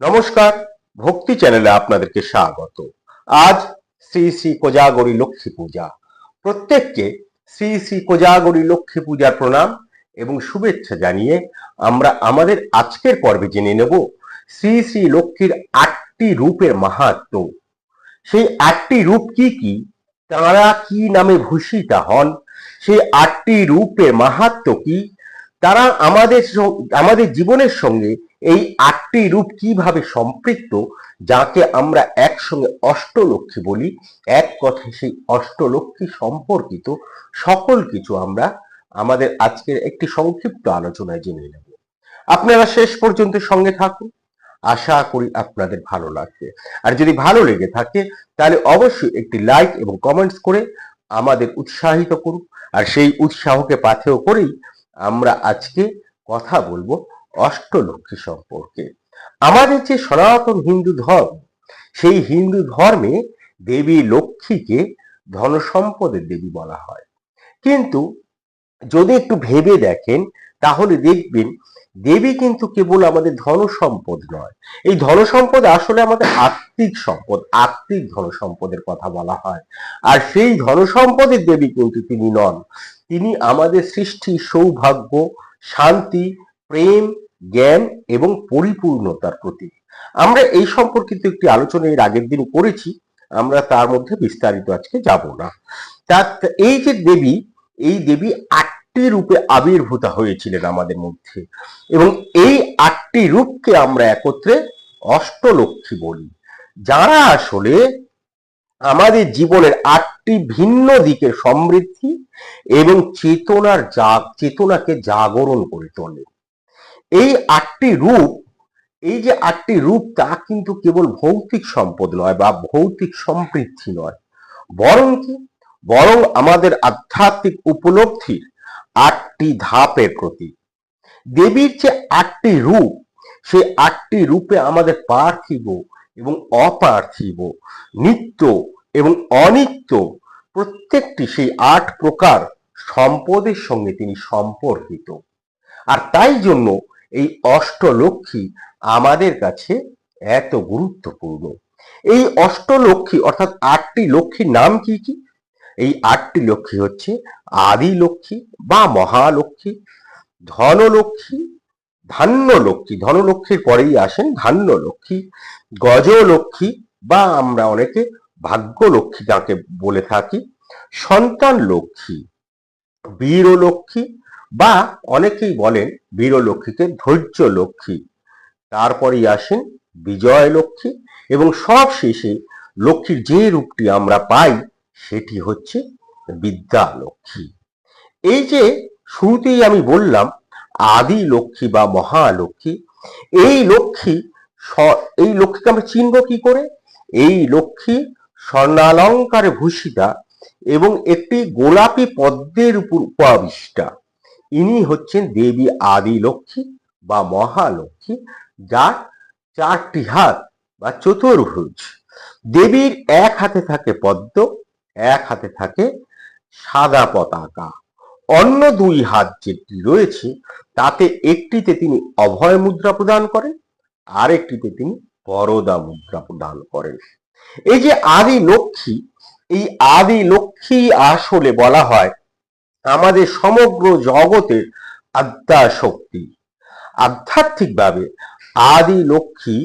নমস্কার, ভক্তি চ্যানেলে আপনাদেরকে স্বাগত। আজ শ্রী শ্রী কোজাগরী লক্ষ্মী পূজা। প্রত্যেককে শ্রী শ্রী কোজাগরী লক্ষ্মী পূজার প্রণাম এবং শুভেচ্ছা জানিয়ে আমরা আমাদের আজকের পর্বে জেনে নেব শ্রী শ্রী লক্ষ্মীর আটটি রূপের মাহাত্ম্য সেই আটটি রূপ কি কি? তারা কি নামে ভূষিতা হন? সেই আটটি রূপের মাহাত্ম্য কি? তারা আমাদের আমাদের জীবনের সঙ্গে এই আটটি রূপ কীভাবে সম্পৃক্ত, যাকে আমরা একসঙ্গে অষ্টলক্ষ্মী বলি, এক কথায় সেই অষ্টলক্ষ্মী সম্পর্কিত সকল কিছু আমরা আমাদের আজকের একটি সংক্ষিপ্ত আলোচনায় জেনে নেব। আপনারা শেষ পর্যন্ত সঙ্গে থাকুন। আশা করি আপনাদের ভালো লাগবে। আর যদি ভালো লেগে থাকে, তাহলে অবশ্যই একটি লাইক এবং কমেন্টস করে আমাদের উৎসাহিত করুন। আর সেই উৎসাহকে পাথেয় করেই আমরা আজকে কথা বলব অষ্টলক্ষ্মী সম্পর্কে। আমাদের যে সনাতন হিন্দু ধর্ম, সেই হিন্দু ধর্মে দেবী লক্ষ্মীকে ধনসম্পদের দেবী বলা হয়। কিন্তু যদি একটু ভেবে দেখেন, তাহলে দেখবেন দেবী কিন্তু কেবল আমাদের ধন সম্পদ নয়। এই ধন সম্পদ আসলে আমাদের আত্মিক সম্পদ, আত্মিক ধন সম্পদের কথা বলা হয়। আর সেই ধন সম্পদের দেবী কিন্তু তিনি নন। তিনি আমাদের সৃষ্টি, সৌভাগ্য, শান্তি, প্রেম জ্ঞান এবং পরিপূর্ণতার প্রতীক। আমরা এই সম্পর্কিত একটি আলোচনা এর আগের দিন করেছি, আমরা তার মধ্যে বিস্তারিত আজকে যাব না। তার এই যে দেবী, এই দেবী আটটি রূপে আবির্ভূত হয়েছিলেন আমাদের মধ্যে এবং এই আটটি রূপকে আমরা একত্রে অষ্টলক্ষ্মী বলি। যারা আসলে আমাদের জীবনের আটটি ভিন্ন দিকের সমৃদ্ধি এবং চেতনার জাগ, চেতনাকে জাগরণ করে তোলে। এই আটটি রূপ, এই যে আটটি রূপ, তা কিন্তু কেবল ভৌতিক সম্পদ নয় বা ভৌতিক সমৃদ্ধি নয়। বরং কি? বরং আমাদের আধ্যাত্মিক উপলব্ধির আটটি ধাপের প্রতীক। দেবীর যে আটটি রূপ, সেই আটটি রূপে আমাদের পার্থিব এবং অপার্থিব, নিত্য এবং অনিত্য প্রত্যেকটি সেই আট প্রকার সম্পদের সঙ্গে তিনি সম্পর্কিত। আর তাই জন্য এই অষ্টলক্ষ্মী আমাদের কাছে এত গুরুত্বপূর্ণ। এই অষ্টলক্ষ্মী অর্থাৎ আটটি লক্ষ্মীর নাম কি কি? এই আটটি লক্ষ্মী হচ্ছে আদি লক্ষ্মী বা মহালক্ষ্মী, ধনলক্ষ্মী ধান্য লক্ষ্মী ধনলক্ষ্মীর পরেই আসেন ধান্য লক্ষ্মী গজলক্ষ্মী বা আমরা অনেকে ভাগ্যলক্ষ্মী যাকে বলে থাকি সন্তান লক্ষ্মী বীরলক্ষ্মী বা অনেকেই বলেন বীরলক্ষ্মীকে ধৈর্য লক্ষ্মী। তারপরেই আসেন বিজয় লক্ষ্মী এবং সব শেষে লক্ষ্মীর যে রূপটি আমরা পাই সেটি হচ্ছে বিদ্যা লক্ষ্মী। এই যে শুরুতেই আমি বললাম আদি লক্ষ্মী বা মহালক্ষ্মী, এই লক্ষ্মী এই লক্ষ্মীকে আমরা চিনব কি করে? এই লক্ষ্মী স্বর্ণালঙ্কারে ভূষিতা এবং একটি গোলাপি পদ্মের উপর উপাবিষ্টা। ইনি হচ্ছেন দেবী আদি লক্ষ্মী বা মহালক্ষ্মী, যার চারটি হাত বা চতুর্ভুজ। দেবীর এক হাতে থাকে পদ্ম, এক হাতে থাকে সাদা পতাকা। অন্য দুই হাত যেটি রয়েছে, তাতে একটিতে তিনি অভয় মুদ্রা প্রদান করেন আর একটিতে তিনি বরদা মুদ্রা প্রদান করেন। এই যে আদি লক্ষ্মী এই আদি লক্ষ্মী আসলে বলা হয় আমাদের সমগ্র জগতের আদ্যা শক্তি আধ্যাত্মিকভাবে আদি লক্ষ্মী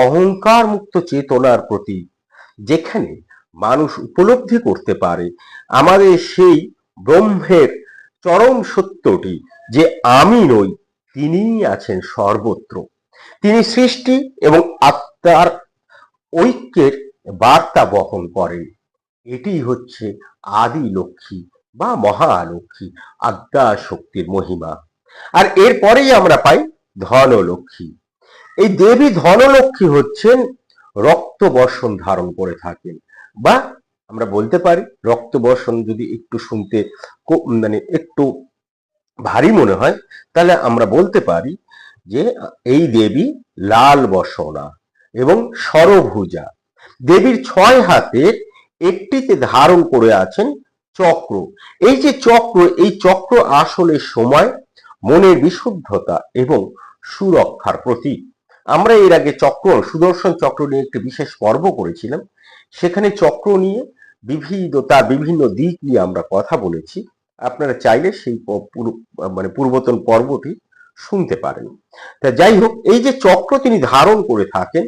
অহংকার মুক্ত চেতনার প্রতীক, যেখানে মানুষ উপলব্ধি করতে পারে আমাদের সেই ব্রহ্মের চরম সত্যটি যে আমি নই, তিনিই আছেন সর্বত্র। তিনি সৃষ্টি এবং আত্মার ঐক্যের বার্তা বহন করেন। এটি হচ্ছে আদি লক্ষ্মী। বা মহালক্ষ্মী আদ্যা শক্তির মহিমা। আর এরপরেই আমরা পাই ধনলক্ষ্মী। এই দেবী ধনলক্ষ্মী হচ্ছেন রক্ত বর্ষণ ধারণ করে থাকেন বা আমরা বলতে পারি রক্ত বর্ষণ যদি একটু শুনতে মানে একটু ভারী মনে হয়, তাহলে আমরা বলতে পারি যে এই দেবী লাল বসনা এবং সরভুজা। দেবীর ছয় হাতের একটিতে ধারণ করে আছেন চক্র। এই যে চক্র, এই চক্র আসলে সময়, মনের বিশুদ্ধতা এবং সুরক্ষার প্রতীক। আমরা এর আগে চক্র, সুদর্শন চক্র নিয়ে একটি বিশেষ পর্ব করেছিলাম। সেখানে চক্র নিয়ে বিবিধ তার বিভিন্ন দিক নিয়ে আমরা কথা বলেছি। আপনারা চাইলে সেই মানে পূর্বতন পর্বটি শুনতে পারেন। তা যাই হোক, এই যে চক্র তিনি ধারণ করে থাকেন,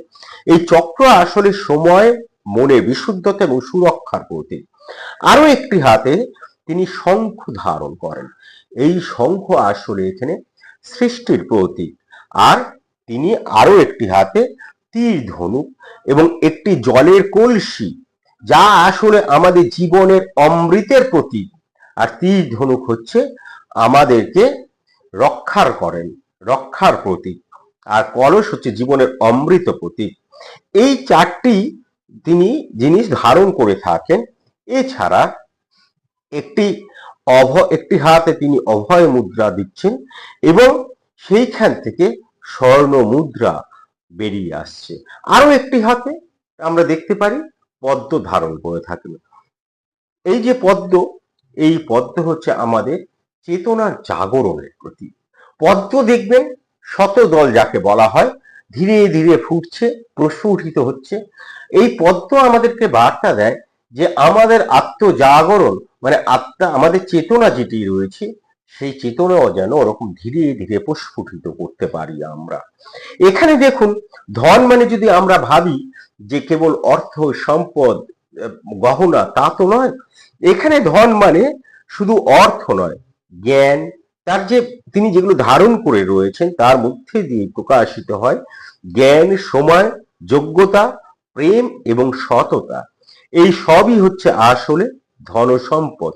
এই চক্র আসলে সময় মনে বিশুদ্ধতা এবং সুরক্ষার প্রতীক আরও একটি হাতে তিনি শঙ্খ ধারণ করেন। এই শঙ্খ আসলে এখানে সৃষ্টির প্রতীক। আর তিনি আরও একটি হাতে তীর ধনুক এবং একটি জলের কলসি, যা আসলে আমাদের জীবনের অমৃতের প্রতীক। আর তীর ধনুক হচ্ছে আমাদেরকে রক্ষার করেন, রক্ষার প্রতীক। আর কলস হচ্ছে জীবনের অমৃত প্রতীক। এই চারটি তিনি জিনিস ধারণ করে থাকেন। এছাড়া একটি অভ, একটি হাতে তিনি অভয় মুদ্রা দিচ্ছেন এবং সেইখান থেকে স্বর্ণ মুদ্রা বেরিয়ে আসছে। আরও একটি হাতে আমরা দেখতে পারি পদ্ম ধারণ করে থাকেন। এই যে পদ্ম, এই পদ্ম হচ্ছে আমাদের চেতনার জাগরণের প্রতীক। পদ্ম দেখবেন শতদল যাকে বলা হয় ধীরে ধীরে ফুটছে, প্রস্ফুটিত হচ্ছে। এই পদ্ম আমাদেরকে বার্তা দেয় যে আমাদের আত্মজাগরণ মানে আত্মা, আমাদের চেতনা যেটি রয়েছে, সেই চেতনাও যেন ওরকম ধীরে ধীরে প্রস্ফুটিত করতে পারি আমরা। এখানে দেখুন, ধন মানে যদি আমরা ভাবি যে কেবল অর্থ, সম্পদ, গহনা, তা তো নয়। এখানে ধন মানে শুধু অর্থ নয়, জ্ঞান তার যে তিনি যেগুলো ধারণ করে রয়েছেন, তার মধ্যে দিয়ে প্রকাশিত হয় জ্ঞান, সময়, যোগ্যতা, প্রেম এবং সততা। এই সবই হচ্ছে আসলে ধন সম্পদ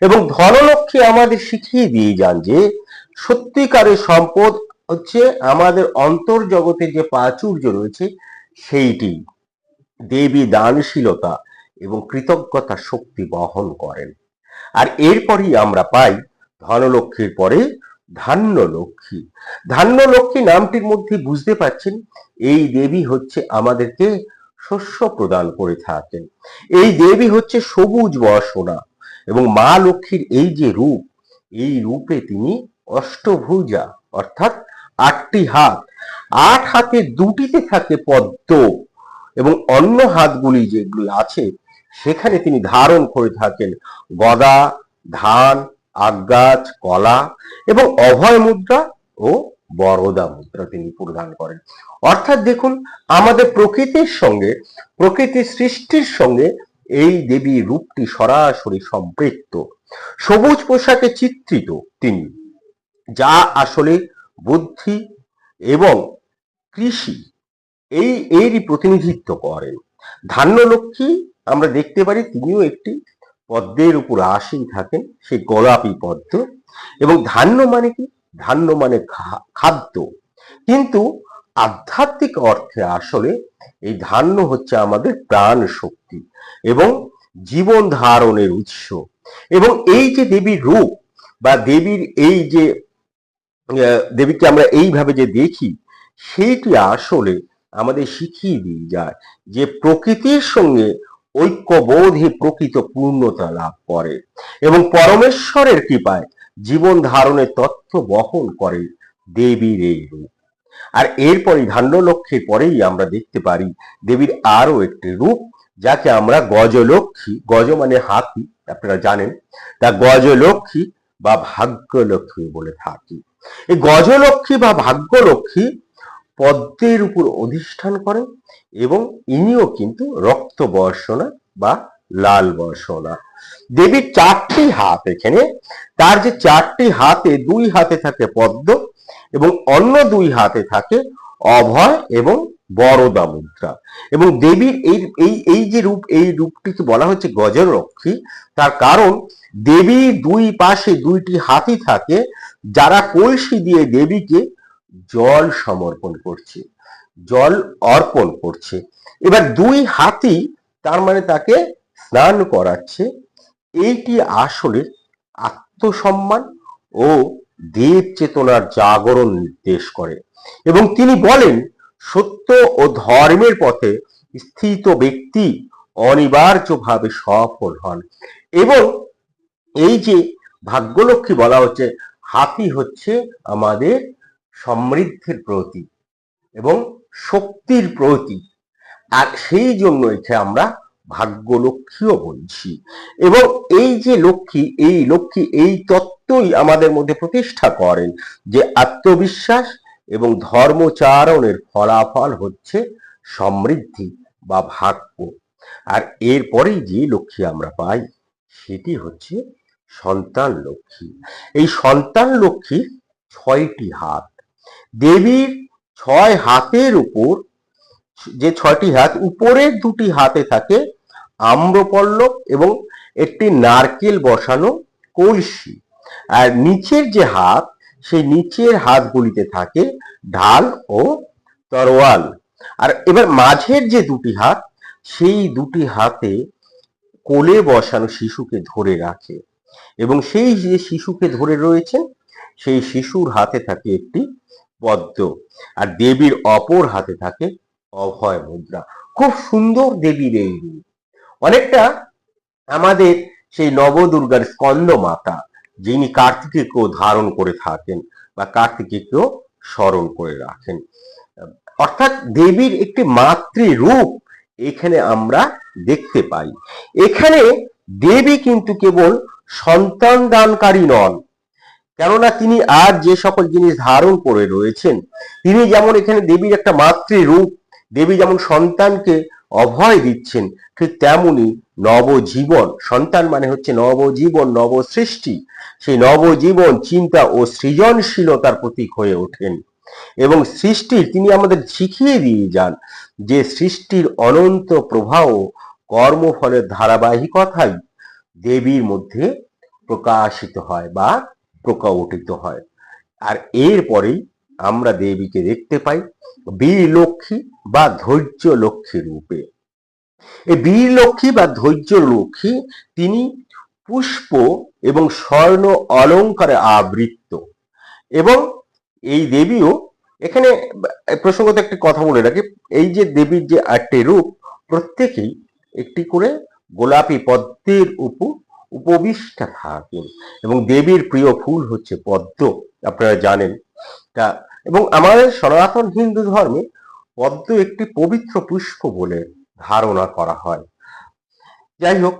এবং ধনলক্ষ্মী আমাদের শিখিয়ে দিয়ে যান যে, সত্যিকারের সম্পদ হচ্ছে আমাদের অন্তর্জগতে যে প্রাচুর্য রয়েছে, সেইটি দেবী দানশীলতা এবং কৃতজ্ঞতা শক্তি বহন করেন। আর এরপরই আমরা পাই ধনলক্ষ্মীর পরে ধান্য লক্ষ্মী ধান্য লক্ষ্মী নামটির মধ্যে বুঝতে পারছেন, এই দেবী হচ্ছে আমাদেরকে শস্য প্রদান করে থাকেন। এই দেবী হচ্ছে সবুজ বসনা এবং মা লক্ষ্মীর এই যে রূপ, এই রূপে তিনি অষ্টভুজা, অর্থাৎ আটটি হাত। আট হাতে দুটিতে থাকে পদ্ম এবং অন্য হাতগুলি যেগুলি আছে, সেখানে তিনি ধারণ করে থাকেন গদা, ধান আগগাছ কলা এবং অভয় মুদ্রা ও বরদা মুদ্রা তিনি প্রদান করেন। অর্থাৎ দেখুন, আমাদের প্রকৃতির সঙ্গে, প্রকৃতির সৃষ্টির সঙ্গে এই দেবী রূপটি সরাসরি সম্পৃক্ত। সবুজ পোশাকে চিত্রিত তিনি, যা আসলে বুদ্ধি এবং কৃষি এই এরই প্রতিনিধিত্ব করেন। ধান্য লক্ষ্মী আমরা দেখতে পারি, তিনিও একটি পদ্মের উপর আসীন থাকেন সেই গোলাপি পদ্ম। এবং ধান্য মানে কি? ধান্য মানে খাদ্য। কিন্তু আধ্যাত্মিক অর্থে আসলে এই ধান্য হচ্ছে আমাদের প্রাণ শক্তি এবং জীবন ধারণের উৎস। এবং এই যে দেবীর রূপ বা দেবীর এই যে দেবীকে আমরা এইভাবে যে দেখি, সেইটি আসলে আমাদের শিখিয়ে দিয়ে যায় যে প্রকৃতির সঙ্গে ঐক্যবোধে প্রকৃত পূর্ণতা লাভ করে এবং পরমেশ্বরের কৃপায় জীবন ধারণের তথ্য বহন করে দেবীর এই রূপ। আর এরপরই ধান্যলক্ষ্মীর পরেই আমরা দেখতে পারি দেবীর আরও একটি রূপ, যাকে আমরা গজলক্ষ্মী, গজ মানে হাতি, আপনারা জানেন, তা গজলক্ষ্মী বা ভাগ্যলক্ষ্মী বলে থাকি। এই গজলক্ষ্মী বা ভাগ্যলক্ষ্মী পদ্মের উপর অধিষ্ঠান করেন এবং ইনিও কিন্তু রক্ত বর্ষণা বা লাল বর্ষণা। দেবীর চারটি হাত এখানে। তার যে চারটি হাতে, দুই হাতে থাকে পদ্ম এবং অন্য দুই হাতে থাকে অভয় এবং বরদা মুদ্রা। এবং দেবীর এই এই এই যে রূপ, এই রূপটিকে বলা হচ্ছে গজলক্ষ্মী তার কারণ দেবীর দুই পাশে দুইটি হাতি থাকে। যারা কলসি দিয়ে দেবীকে জল সমর্পণ করছে, জল অর্পণ করছে। এবার দুই হাতি তার মানে তাকে স্নান করাচ্ছে। এইটি আসলে আত্মসম্মান ও দেব চেতনার জাগরণ নির্দেশ করে। এবং তিনি বলেন, সত্য ও ধর্মের পথে স্থিত ব্যক্তি অনিবার্যভাবে সফল হন। এবং এই যে ভাগ্যলক্ষ্মী বলা হচ্ছে, হাতি হচ্ছে আমাদের সমৃদ্ধির প্রতীক এবং শক্তির প্রতীক। আর সেই জন্য একে আমরা ভাগ্য লক্ষ্মীও বলছি। এবং এই যে লক্ষ্মী, এই লক্ষ্মী, এই তত্ত্বই আমাদের মধ্যে প্রতিষ্ঠা করেন যে আত্মবিশ্বাস এবং ধর্মচারণের ফলাফল হচ্ছে সমৃদ্ধি বা ভাগ্য। আর এরপরেই যে লক্ষ্মী আমরা পাই, সেটি হচ্ছে সন্তান লক্ষ্মী। এই সন্তান লক্ষ্মীর ছয়টি হাত। দেবীর ছয় হাতের উপর, যে ছয়টি হাত, উপরের দুটি হাতে থাকে আম্রপল্লব এবং একটি নারকেল বসানো কলসি। আর নিচের যে হাত, সেই নিচের হাতগুলিতে থাকে ঢাল ও তরোয়াল। আর এবার মাঝের যে দুটি হাত, সেই দুটি হাতে কোলে বসানো শিশুকে ধরে রাখে। এবং সেই যে শিশুকে ধরে রয়েছেন সেই শিশুর হাতে থাকে একটি পদ্ম আর দেবীর অপর হাতে থাকে অভয় মুদ্রা। খুব সুন্দর দেবীর এই রূপ। অনেকটা আমাদের সেই নবদুর্গার স্কন্দ মাতা, যিনি কার্তিকেকেও ধারণ করে থাকেন বা কার্তিকেকেও স্মরণ করে রাখেন। অর্থাৎ দেবীর একটি মাতৃ রূপ এখানে আমরা দেখতে পাই। এখানে দেবী কিন্তু কেবল সন্তান দানকারী নন কেননা তিনি আর যে সকল জিনিস ধারণ করে রয়েছেন, তিনি যেমন এখানে দেবীর একটা মাতৃ রূপ দেবী যেমন সন্তানকে অভয় দিচ্ছেন, ঠিক তেমনি নবজীবন, সন্তান মানে হচ্ছে নবজীবন নব সৃষ্টি সেই নবজীবন চিন্তা ও সৃজনশীলতার প্রতীক হয়ে ওঠেন। এবং সৃষ্টির, তিনি আমাদের শিখিয়ে দিয়ে যান যে সৃষ্টির অনন্ত প্রবাহ কর্মফলের ধারাবাহিকতাই দেবীর মধ্যে প্রকাশিত হয় বা প্রকটিত হয়। আর এরপরেই আমরা দেবীকে দেখতে পাই বীর লক্ষ্মী বা ধৈর্য লক্ষ্মী রূপে। এই বীর লক্ষ্মী বা ধৈর্য লক্ষ্মী তিনি পুষ্প এবং স্বর্ণ অলঙ্কারে আবৃত্ত। এবং এই দেবীও এখানে প্রসঙ্গত একটি কথা বলে রাখি, এই যে দেবীর যে আটটি রূপ, প্রত্যেকেই একটি করে গোলাপি পদ্মের উপর উপবিষ্টা থাকেন এবং দেবীর প্রিয় ফুল হচ্ছে পদ্ম, আপনারা জানেন। তা, এবং আমাদের সনাতন হিন্দু ধর্মে পদ্ম একটি পবিত্র পুষ্প বলে ধারণা করা হয়। যাই হোক,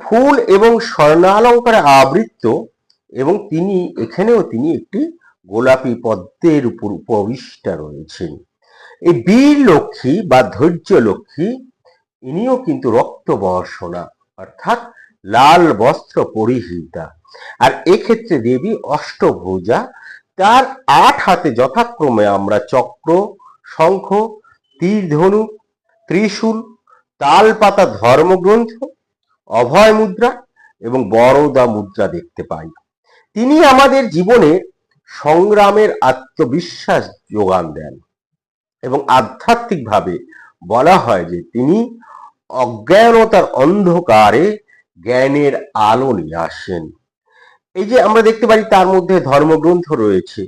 ফুল এবং স্বর্ণালঙ্কারে আবৃত্ত এবং তিনি, এখানেও তিনি একটি গোলাপি পদ্মের উপর উপবিষ্টা রয়েছেন। এই বীর লক্ষ্মী বা ধৈর্য লক্ষ্মী, ইনিও কিন্তু রক্ত বর্ষণা, অর্থাৎ লাল বস্ত্র পরিহিতা। আর এক্ষেত্রে দেবী অষ্টভুজা, তার আট হাতে যথাক্রমে আমরা চক্র, শঙ্খ তীর ধনু ত্রিশূল, তালপাতা ধর্মগ্রন্থ, অভয় মুদ্রা এবং বড়দা মুদ্রা দেখতে পাই। তিনি আমাদের জীবনে সংগ্রামের আত্মবিশ্বাস যোগান দেন এবং আধ্যাত্মিকভাবে বলা হয় যে তিনি অজ্ঞানতার অন্ধকারে জ্ঞানের আলো নিয়ে আসেন। এই যে আমরা দেখতে পারি তার মধ্যে ধর্মগ্রন্থ রয়েছে।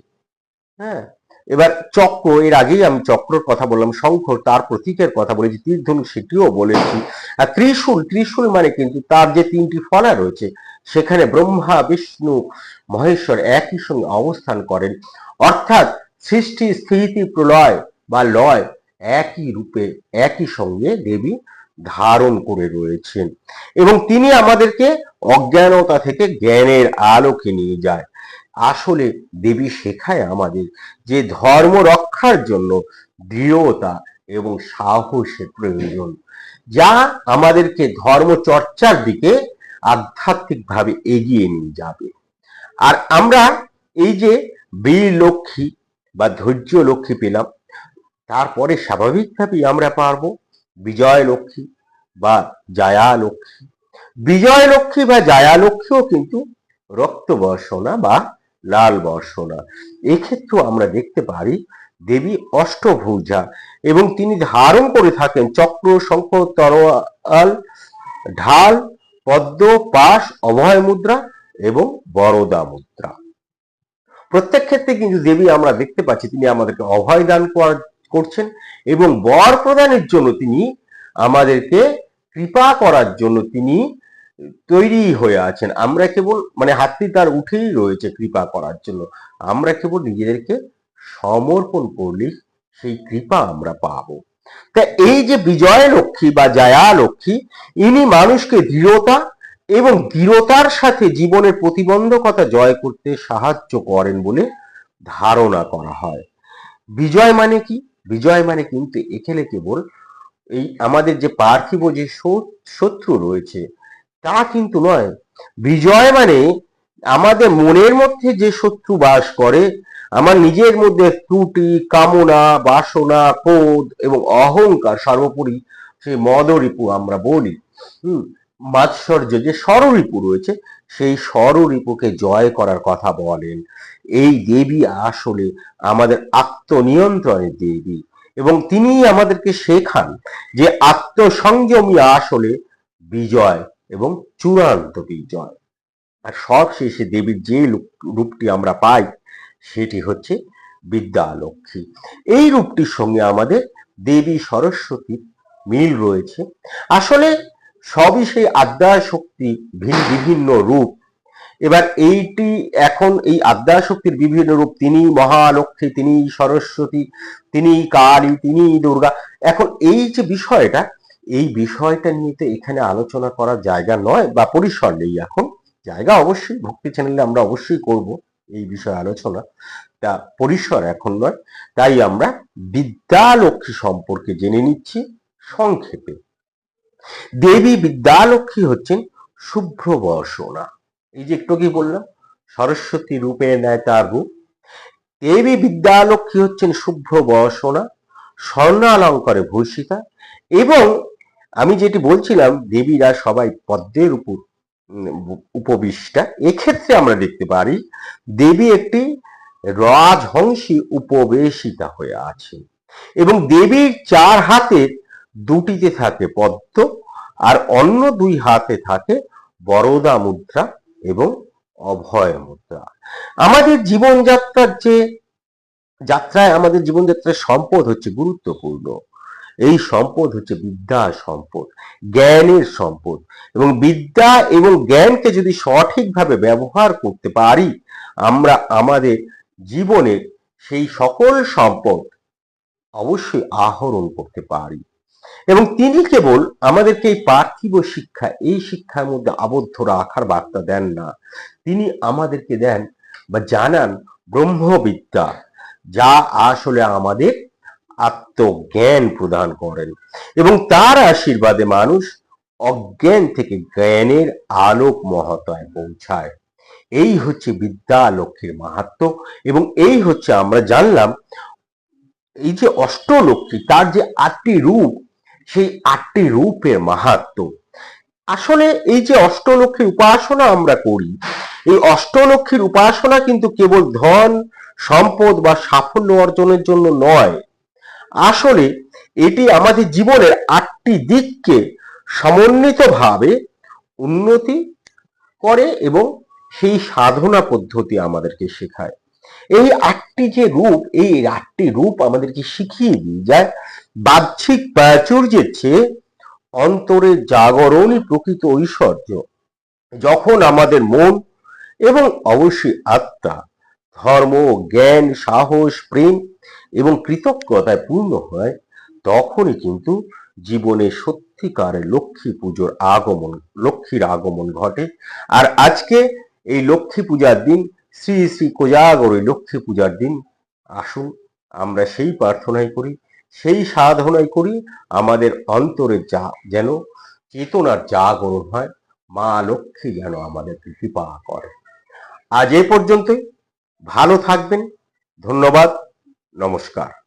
হ্যাঁ? এবার চক্র, এর আগেই আমি চক্রর কথা বললাম শঙ্খ তার প্রতীকের কথা বলেছি তীর্ধনু সেটিও বলেছি। আর ত্রিশূল ত্রিশূল মানে কিন্তু তার যে তিনটি ফলা রয়েছে, সেখানে ব্রহ্মা, বিষ্ণু, মহেশ্বর একই সঙ্গে অবস্থান করেন। অর্থাৎ সৃষ্টি, স্থিতি, প্রলয় বা লয় একই রূপে, একই সঙ্গে দেবী ধারণ করে রয়েছেন। এবং তিনি আমাদেরকে অজ্ঞানতা থেকে জ্ঞানের আলোকে নিয়ে যায়। আসলে দেবী শেখায় আমাদের যে ধর্ম রক্ষার জন্য দৃঢ়তা এবং সাহসের প্রয়োজন, যা আমাদেরকে ধর্ম চর্চার দিকে আধ্যাত্মিকভাবে এগিয়ে নিয়ে যাবে। আর আমরা এই যে বীর লক্ষ্মী বা ধৈর্য লক্ষ্মী পেলাম, তারপরে স্বাভাবিকভাবেই আমরা পারব। বিজয় লক্ষ্মী বা জায়া লক্ষ্মী। বিজয় লক্ষ্মী বা জায়া লক্ষ্মীও কিন্তু রক্ত বর্ষণা বা লাল বর্ষণা। এক্ষেত্রেও আমরা দেখতে পারি দেবী অষ্টভুজা এবং তিনি ধারণ করে থাকেন চক্র, শঙ্খ, তরোয়াল, ঢাল, পদ্ম, পাশ, অভয় মুদ্রা এবং বরদা মুদ্রা। প্রত্যেক ক্ষেত্রে কিন্তু দেবী আমরা দেখতে পাচ্ছি, তিনি আমাদেরকে অভয় দান করছেন এবং বর প্রদানের জন্য তিনি আমাদেরকে কৃপা করার জন্য তিনি তৈরি হয়ে আছেন। আমরা কেবল মানে হাতটি তার উঠেই রয়েছে কৃপা করার জন্য। আমরা কেবল নিজেদেরকে সমর্পণ করলেই সেই কৃপা আমরা পাবো। তা এই যে বিজয় লক্ষ্মী বা জয়া লক্ষ্মী, ইনি মানুষকে দৃঢ়তা এবং দৃঢ়তার সাথে জীবনের প্রতিবন্ধকতা জয় করতে সাহায্য করেন বলে ধারণা করা হয়। বিজয় মানে কি? বিজয় মানে কিন্তু এখানে কেবল এই আমাদের যে পার্থিব যে শত্রু রয়েছে, তা কিন্তু নয়। বিজয় মানে আমাদের মনের মধ্যে যে শত্রু বাস করে, আমার নিজের মধ্যে ত্রুটি, কামনা, বাসনা, ক্রোধ এবং অহংকার সর্বোপরি সেই মদরিপু আমরা বলি। হম, মাৎসর্য যে স্বররিপু রয়েছে সেই স্বররিপুকে জয় করার কথা বলেন। এই দেবী আসলে আমাদের আত্মনিয়ন্ত্রণের দেবী এবং তিনি আমাদেরকে শেখান যে আত্মসংযমী আসলে বিজয় এবং চূড়ান্ত বিজয়। আর সব শেষে দেবীর যে রূপটি আমরা পাই সেটি হচ্ছে বিদ্যালক্ষ্মী। এই রূপটির সঙ্গে আমাদের দেবী সরস্বতীর মিল রয়েছে। আসলে সবই সেই আদ্যা শক্তি ভিন্ন বিভিন্ন রূপ। এবার এইটি এখন এই আদ্যা শক্তির বিভিন্ন রূপ। তিনি মহালক্ষ্মী তিনি সরস্বতী তিনি কালী তিনি দুর্গা। এখন এই যে বিষয়টা, এই বিষয়টা নিয়ে এখানে আলোচনা করার জায়গা নয় বা পরিসর নেই এখন। জায়গা অবশ্যই, ভক্তি চ্যানেলে আমরা অবশ্যই করব এই বিষয়ে আলোচনা। তা পরিসর এখন নয়। তাই আমরা বিদ্যালক্ষ্মী সম্পর্কে জেনে নিচ্ছি সংক্ষেপে। দেবী বিদ্যালক্ষ্মী হচ্ছেন শুভ্র বর্ষণা এই যে একটু কি বললাম? সরস্বতী রূপে নেয় তার রূপ। দেবী বিদ্যালক্ষ্মী হচ্ছেন শুভ্র বর্ষণা স্বর্ণালঙ্কারে ভূষিতা এবং আমি যেটি বলছিলাম, দেবীরা সবাই পদ্মের উপর উপবিষ্টা। এক্ষেত্রে আমরা দেখতে পারি, দেবী একটি রাজহংসী উপবেশিতা হয়ে আছে এবং দেবীর চার হাতের দুটিতে থাকে পদ্ম আর অন্য দুই হাতে থাকে বরদা মুদ্রা এবং অভয় মুদ্রা। আমাদের জীবনযাত্রার যে যাত্রায় আমাদের জীবনযাত্রার সম্পদ হচ্ছে গুরুত্বপূর্ণ। এই সম্পদ হচ্ছে বিদ্যা সম্পদ, জ্ঞানের সম্পদ এবং বিদ্যা এবং জ্ঞানকে যদি সঠিকভাবে ব্যবহার করতে পারি, আমরা আমাদের জীবনের সেই সকল সম্পদ অবশ্যই আহরণ করতে পারি। এবং তিনি কেবল আমাদেরকে এই পার্থিব শিক্ষা, এই শিক্ষার মধ্যে আবদ্ধ রাখার বার্তা দেন না। তিনি আমাদেরকে দেন বা জানান ব্রহ্মবিদ্যা, যা আসলে আমাদের আত্মজ্ঞান প্রদান করেন এবং তার আশীর্বাদে মানুষ অজ্ঞান থেকে জ্ঞানের আলোক মহতায় পৌঁছায়। এই হচ্ছে বিদ্যা লক্ষ্মীর মাহাত্ম এবং এই হচ্ছে আমরা জানলাম, এই যে অষ্টলক্ষ্মী, তার যে আটটি রূপ সেই আটটি রূপের মাহাত্ম। আসলে এই যে অষ্টলক্ষ্মীর উপাসনা আমরা করি, এই অষ্টলক্ষ্মীর উপাসনা কিন্তু কেবল ধন, সম্পদ বা সাফল্য অর্জনের জন্য নয়। আসলে এটি আমাদের জীবনের আটটি দিককে সমন্বিতভাবে উন্নতি করে এবং সেই সাধনা পদ্ধতি আমাদেরকে শেখায়। এই আটটি যে রূপ, এই আটটি রূপ আমাদেরকে শিখিয়ে দিয়ে যায় বাহ্যিক প্রাচুর্যের চেয়ে অন্তরের জাগরণই প্রকৃত ঐশ্বর্য। যখন আমাদের মন এবং অবশ্যই আত্মা ধর্ম, জ্ঞান, সাহস, প্রেম এবং কৃতজ্ঞতায় পূর্ণ হয়, তখনই কিন্তু জীবনে সত্যিকারের লক্ষ্মী পুজোর আগমন, লক্ষ্মীর আগমন ঘটে। আর আজকে এই লক্ষ্মী পূজার দিন, শ্রী শ্রী কোজাগর লক্ষ্মী পূজার দিন, আসুন আমরা সেই প্রার্থনাই করি। সেই সাধনাই করি আমাদের অন্তরে যা যেন চেতনার জাগরণ হয়। মা লক্ষ্মী যেন আমাদের কৃপা করে। আজ এ পর্যন্তই। ভালো থাকবেন। ধন্যবাদ। নমস্কার।